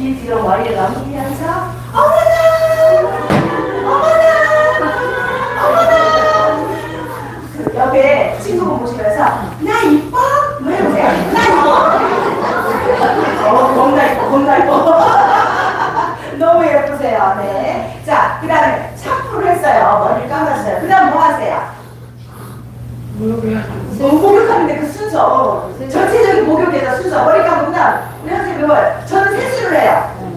귀 뒤로 머리를 넘기면서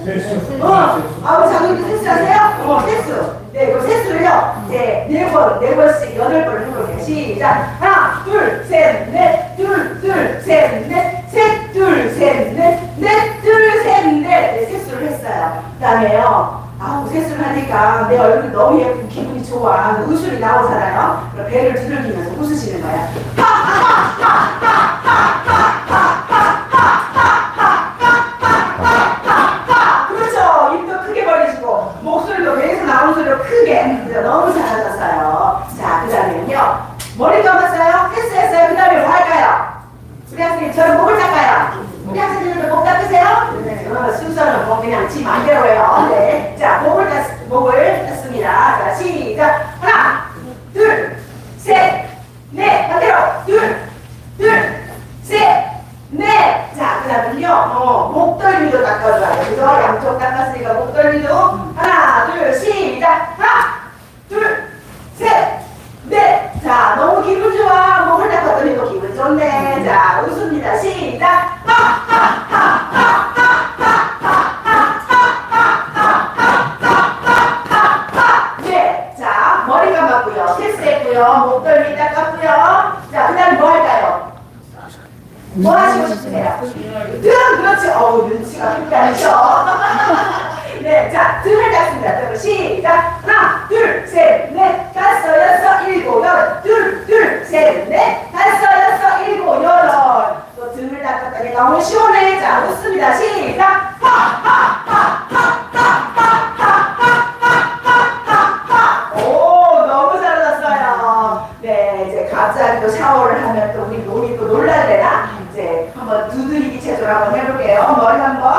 해요 어, 아우 장님도 세수하세요? 어, 세수. 네, 그 세수를요. 이제 네 번, 네 번씩 여덟 번을 해볼게요. 시작. 하나, 둘, 셋, 넷, 둘, 둘, 셋, 넷, 셋, 둘, 셋, 넷, 넷, 둘, 셋, 넷. 네, 세수를 했어요. 그다음에요. 아우 세수를 하니까 내 얼굴이 너무 예쁘고 기분이 좋아. 웃음이 나오잖아요. 그럼 배를 두들기면서 웃으시는 거야. 그렇죠. 이제 한번 두드리기 체조를 한번 해볼게요. 머리 한번.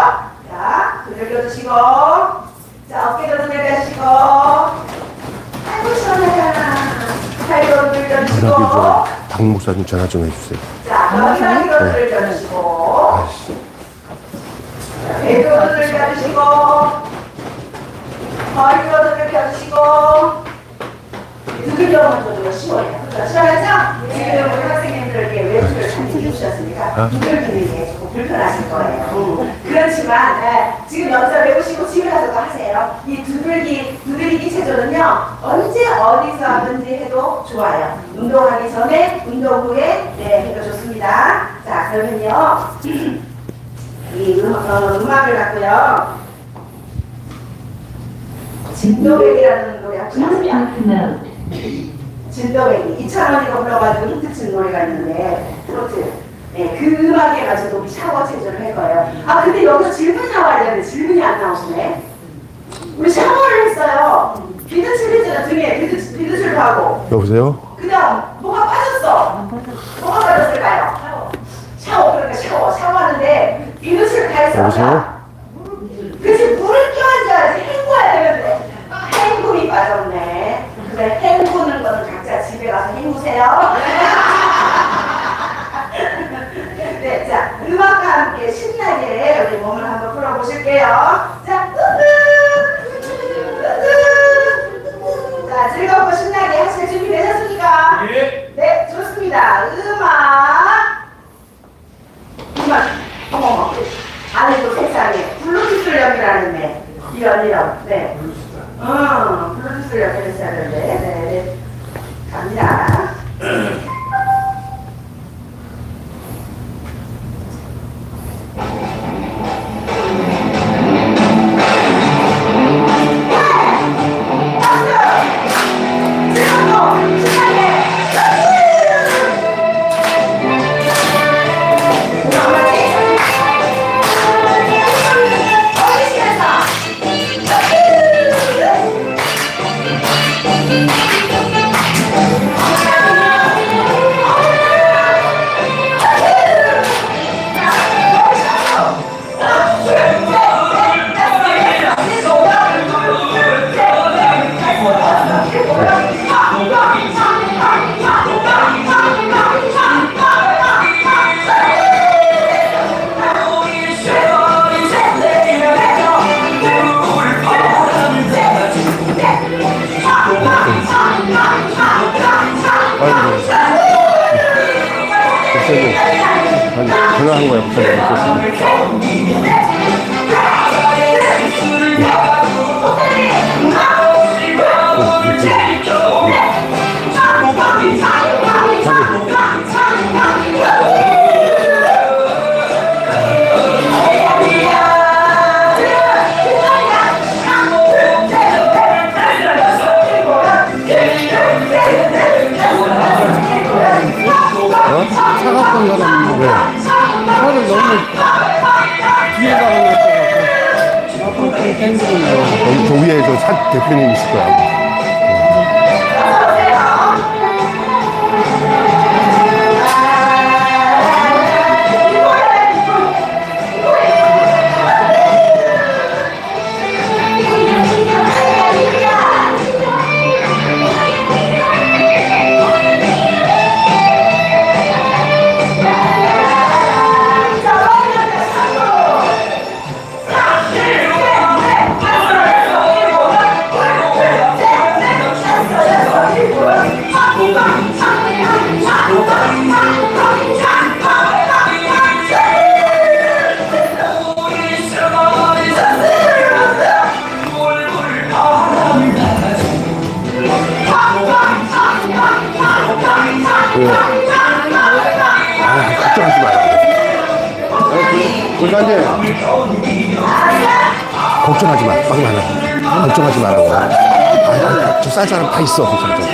자, 두들겨주시고. 자, 어깨도 두들겨주시고. 아이고, 시원하잖아. 팔도 두들겨주시고. 박 목사님 전화 좀 해주세요. 자, 머리도 두들겨주시고. 아이씨. 배도 두들겨주시고. 머리도 두들겨주시고. 줘도 쉬워요. 그렇죠? 시원하죠? 지금 우리 학생님들에게 외출을 많이 해주셨으니까 아. 두들기는 게 조금 불편하실 거예요. 음. 그렇지만 예, 지금 연습 배우시고 집에 가서도 하세요. 이 두들기, 두들기 체조는요 언제 어디서 하든지 해도 좋아요. 운동하기 전에, 운동 후에 네, 해도 좋습니다. 자, 그러면요. 이 음, 어, 음악을 갖고요. 진도백이라는 노래 아세요? 진도백이 이찬원이가 불러가지고 히트친 노래가 있는데 트로트 네, 그 음악에 가지고 우리 샤워 체조를 할 거예요. 아 근데 여기서 질문이 나와야 되는데 질문이 안 나오시네. 우리 샤워를 했어요. 비드칠 했잖아 등에 비드, 비드칠도 하고. 여보세요? 그 다음 뭐가 빠졌어? 뭐가 빠졌을까요? 샤워. 그러니까 샤워 샤워하는데 비드칠 다 했어 여보세요? 그치 물을 껴안줘야지 헹궈야 되는데. 헹굼이 빠졌네 그래 헹구는 거는 각자 집에 가서 헹구세요. 네, 자 음악과 함께 신나게 우리 몸을 한번 풀어보실게요. 자 으흐 걱정하지 말라고. 아, 아, 아 쌀 사람 다 있어. 걱정 좀.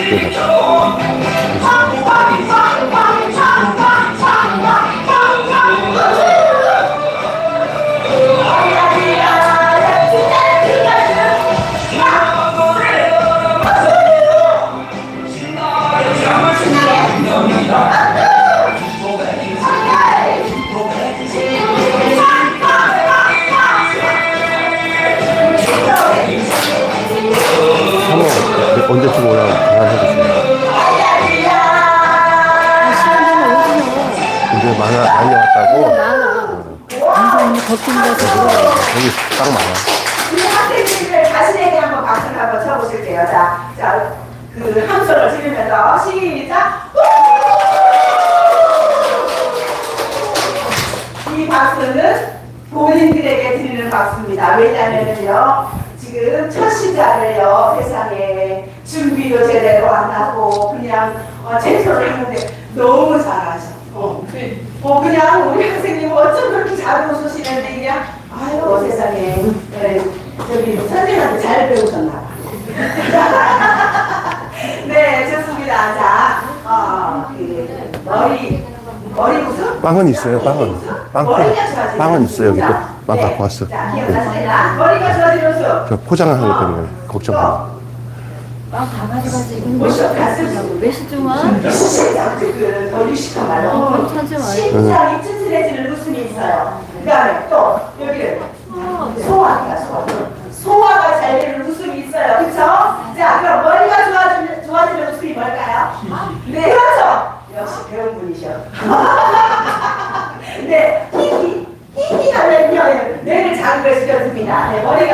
잘 웃으시는데 이게 아유 세상에 네, 저기 선생님한테 잘 배우셨나 봐. 네 좋습니다. 자 어, 그 머리 머리 무슨? 빵은 있어요. 빵은. 빵, 빵, 빵은 있어요. 여기 또. 빵 네. 갖고 왔어. 자, 기억나세요? 머리가 좋아지면서 그 포장을 하기 때문에 걱정하고. 머리가 좋아지면 좋아지는 웃음이 있어요. 그렇죠? 자 그럼 머리가 좋아지는, 좋아지는 웃음이 뭘까요? 네 그렇죠. 역시 배운 분이셔. 네, 히히. 히히 하면요. 뇌를 자극을 시켜줍니다. 네, 머리가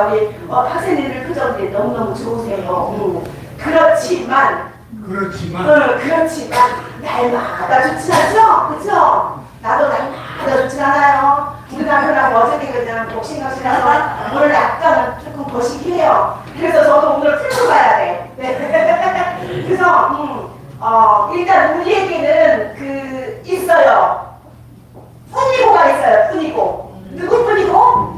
그런가 우리 어, 학생님들 표정들이 너무너무 좋으세요 음. 그렇지만 그렇지만 응, 그렇지만 날마다 좋진 않죠? 그쵸? 나도 날마다 좋진 않아요. 우리 남편하고 어저께 그냥 복싱하시라서 오늘 약간은 조금 거시기해요. 그래서 저도 오늘 풀고 가야 돼. 네. 그래서 음, 어, 일단 우리에게는 그 있어요. 뿐이고가 있어요. 뿐이고. 누구 뿐이고?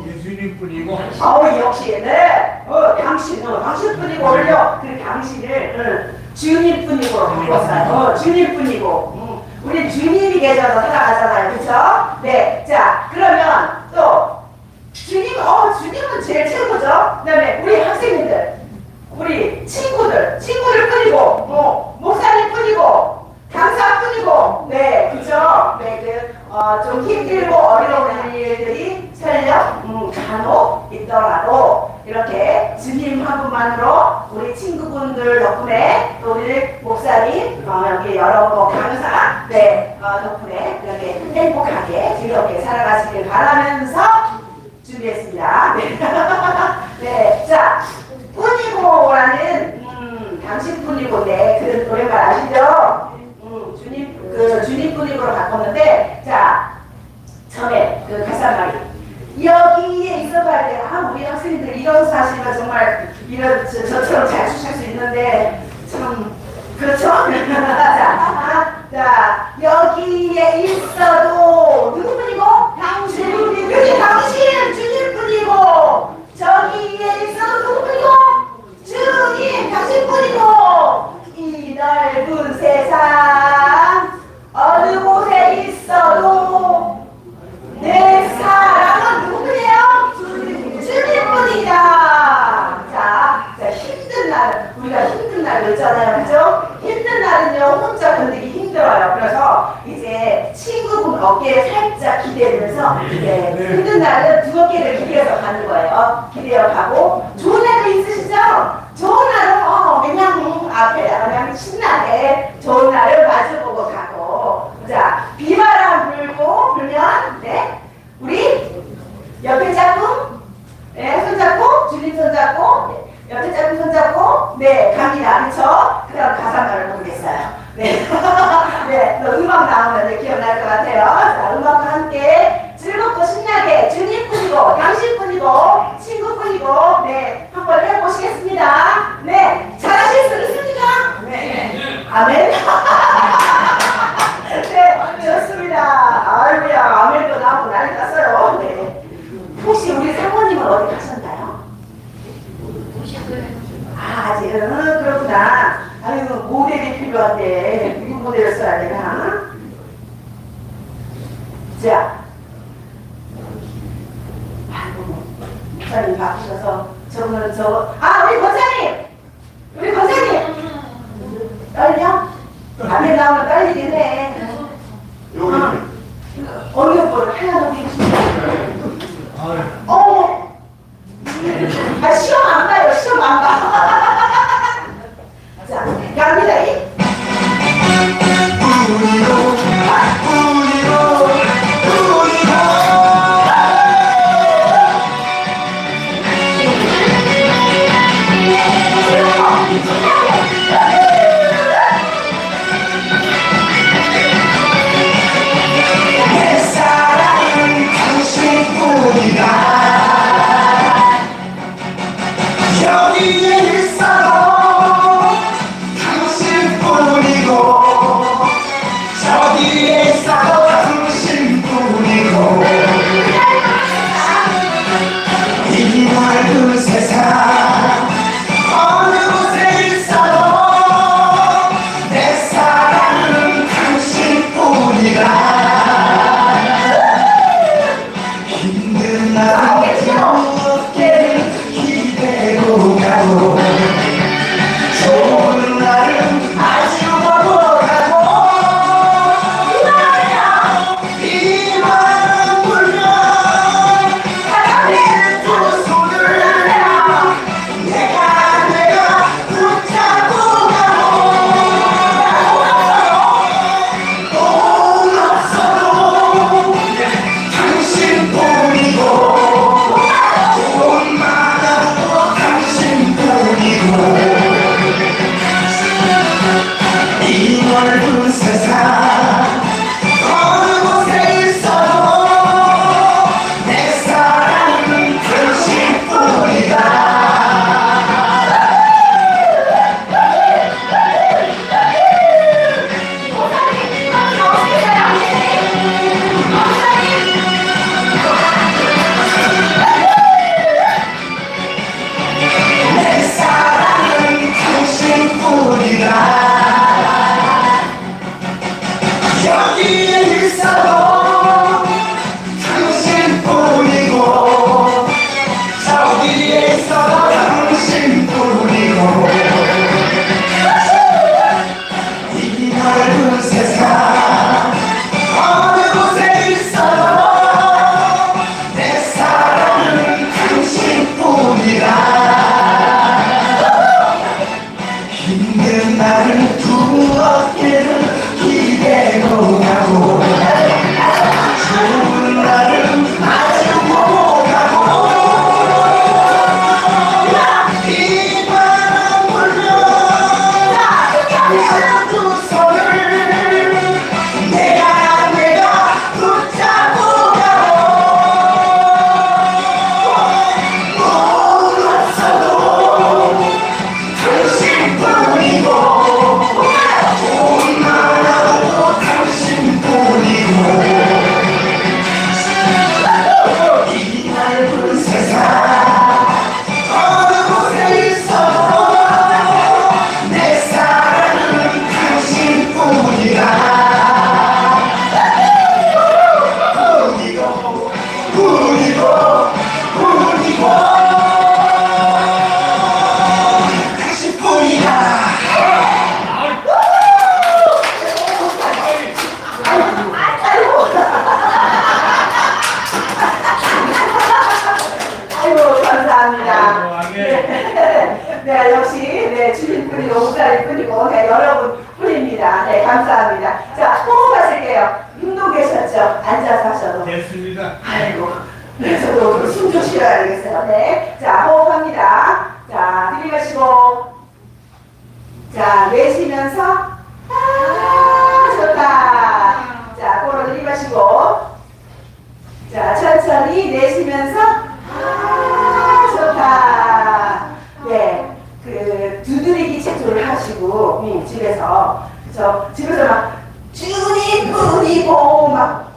예수님뿐이고 아우 역시 네. 어 당신 어 당신뿐이고 올려 그 당신을 응, 주님뿐이고. 어 주님뿐이고 음, 우리 주님이 계셔서 살아가잖아요, 그렇죠? 네. 자 그러면 또 주님 어 주님은 제일 최고죠. 그다음에 우리 학생님들 우리 친구들 친구들 뿐이고 어 목사님 뿐이고 강사 뿐이고 네 그죠? 네그 어 좀 힘들고 어려운 일들이 설령 음, 간혹 있더라도 이렇게 주님 한 분만으로 우리 친구분들 덕분에 또 우리 목사님 어, 여기 여러 뭐 강사 네 어, 덕분에 이렇게 행복하게 즐겁게 살아가시길 바라면서 준비했습니다. 네. 네, 자, 뿐이고라는 음, 당신 뿐이고인데 그 노래가 아시죠? 음, 주님 그 주님 뿐이고로 바꿨는데 자 가사말이 여기에 있어봐야 돼. 아 우리 학생들 이런 사실은 정말 이런 저, 저처럼 잘 추실 수 있는데 참 그렇죠? 자, 자 여기에 있어도 누구뿐이고? 당신뿐이고. 그게 당신! 주님뿐이고. 저기에 있어도 누구뿐이고? 주님 당신뿐이고. 이 넓은 세상 어느 곳에 있어도 내 사랑은 누구예요? 주님뿐이다. 힘든 날도 있잖아요. 그죠? 힘든 날은요, 혼자 견디기 힘들어요. 그래서 이제 친구분 어깨에 살짝 기대면서 네, 힘든 날은 두 어깨를 기대어서 가는 거예요. 기대어 가고 좋은 날도 있으시죠? 좋은 날은 어, 그냥 앞에 그냥 신나게 좋은 날을 마주보고 가고 자 비바람 불고 불면 옆에 잡고 네, 손잡고, 줄림 손잡고, 네, 옆에 잡고 손잡고, 네, 갑니다. 그쵸? 그 다음 가사말을 모르겠어요. 네. 네, 또 음악 나오면 기억날 것 같아요. 자, 음악과 함께 즐겁고 신나게 주님 뿐이고, 당신 뿐이고, 친구 뿐이고, 네, 한번 해보시겠습니다. 네, 잘하실 수 있습니까? 네. 아멘. 네, 좋습니다. 아이고야, 아멘도 나오고 난리 났어요. 네. 혹시 우리 사모님은 어디 가셨나요? 아, 아직, 응, 그렇구나. 아이고, 모델이 필요한데, 미국 모델을 써야 되나? 자. 아이고, 목사님 바쁘셔서, 저분은 저,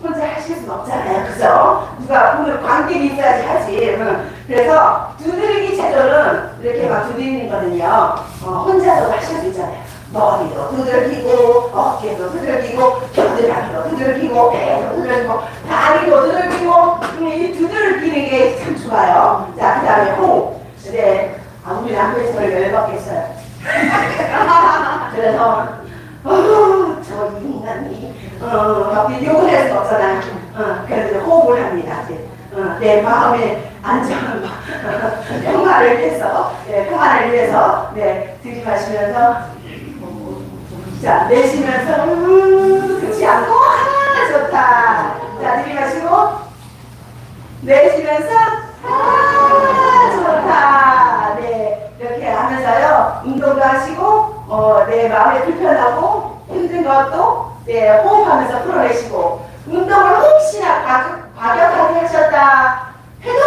혼자 하실 수는 없잖아요. 그죠? 누가 보면 관객이 있어야지 하지. 응. 그래서, 두드리기 체조는 이렇게 막 두드리는 거는요, 어, 혼자서도 하실 수 있잖아요. 머리도 두들기고, 어깨도 두들기고, 겨드랑이도 두들기고, 배도 두들기고, 다리도 두들기고, 음, 이 두들기는 게 참 좋아요. 자, 그 다음에 호흡. 네. 아, 우리 남편 소리가 왜 받겠어요? 그래서, 어휴, 저 인간이, 어, 막 욕을 할 수 없잖아요. 어, 그래서 호흡을 합니다. 이제. 어, 내 마음의 안정을, 평화를 위해서, 네, 평화를 위해서, 네, 들이마시면서, 자, 내쉬면서, 음, 그렇지 않고, 아, 좋다. 자, 들이마시고, 내쉬면서, 아, 좋다. 네, 이렇게 하면서요, 운동도 하시고, 어, 내 마음이 불편하고, 힘든 것도, 네, 호흡하면서 풀어내시고, 운동을 혹시나 과- 과격하게 하셨다 해도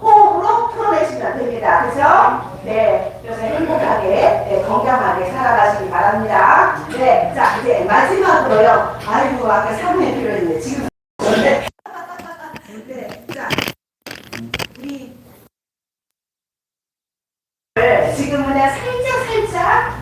호흡으로 풀어내시면 됩니다. 그죠? 네, 그래서 행복하게, 네, 건강하게 살아가시기 바랍니다. 네, 자, 이제 마지막으로요. 아이고, 아까 사분의 필요했는데, 지금. 네, 네,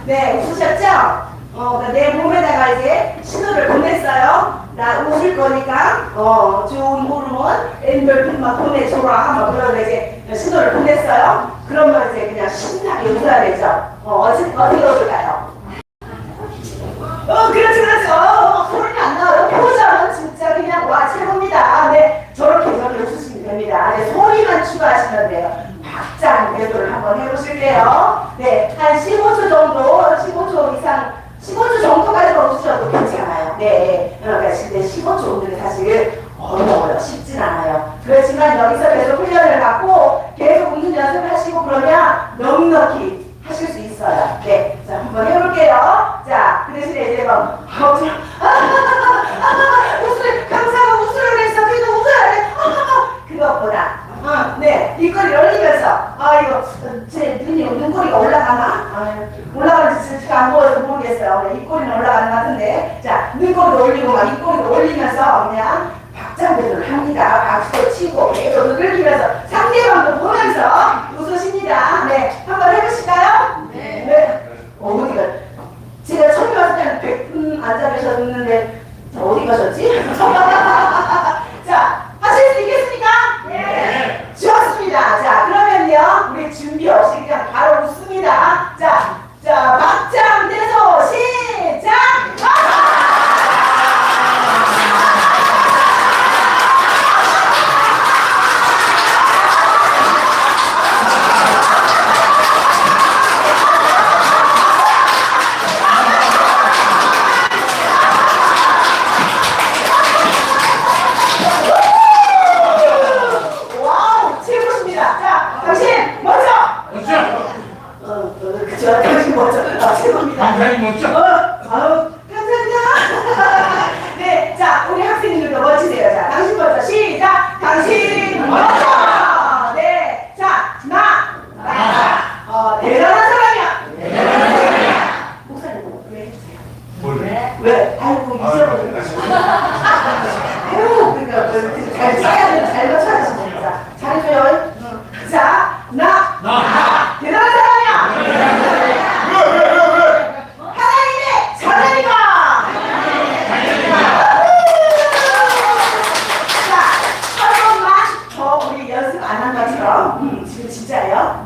네 웃으셨죠? 어, 내 몸에다가 이제 신호를 보냈어요. 나 웃을 거니까 어 좋은 호르몬 엔돌핀 막 보내줘라 막 그러고 이제 신호를 보냈어요. 그러면 이제 그냥 신나게 웃어야 되죠. 어 어떻게 어떻게 웃을까요? 어, 그렇지, 그렇지. 어, 소리 안 나와요. 표정은 진짜 그냥 와, 최고입니다. 네, 저렇게 저렇게 웃으시면 됩니다. 네, 소리만 추가하시면 돼요. 박장 대도를 한번 해보실게요. 네, 한 15초 정도, 15초 이상, 15초 정도까지만 웃으셔도 괜찮아요. 네, 그러니까 근데 15초 오늘은 사실 어려워요. 쉽진 않아요. 그렇지만 여기서 계속 훈련을 갖고 계속 웃는 연습하시고 그러면 넉넉히 하실 수 있어요. 네, 자 한번 해볼게요. 자, 그 대신에 이제 막 아우 저 웃을 감사가 웃으려 했어. 그래도 웃어야 돼. 그것보다 어, 네 입꼬리 올리면서 아 이거 제 눈이 눈꼬리가 올라가나? 아, 올라가는지 제가 안 보여서 모르겠어요. 네, 입꼬리는 올라가는 것 같은데 자 눈꼬리도 올리고 막 입꼬리도 올리면서 그냥 박장대를 합니다. 박수도 치고 계속 누들기면서 상대방도 보면서 웃으십니다. 네, 한번 해보실까요? 네. 네. 어, 어디가? 제가 처음에 왔을 때는 100분 앉아 계셨는데 자, 어디 가셨지? 최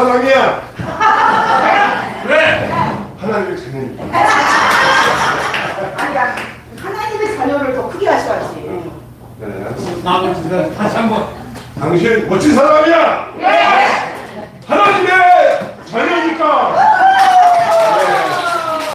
람이야! 왜? 하나님의 자녀니까. 아니 야. 하나님의 자녀를 더 크게 하셔야지. 네. 다시 한 번. 당신 멋진 사람이야!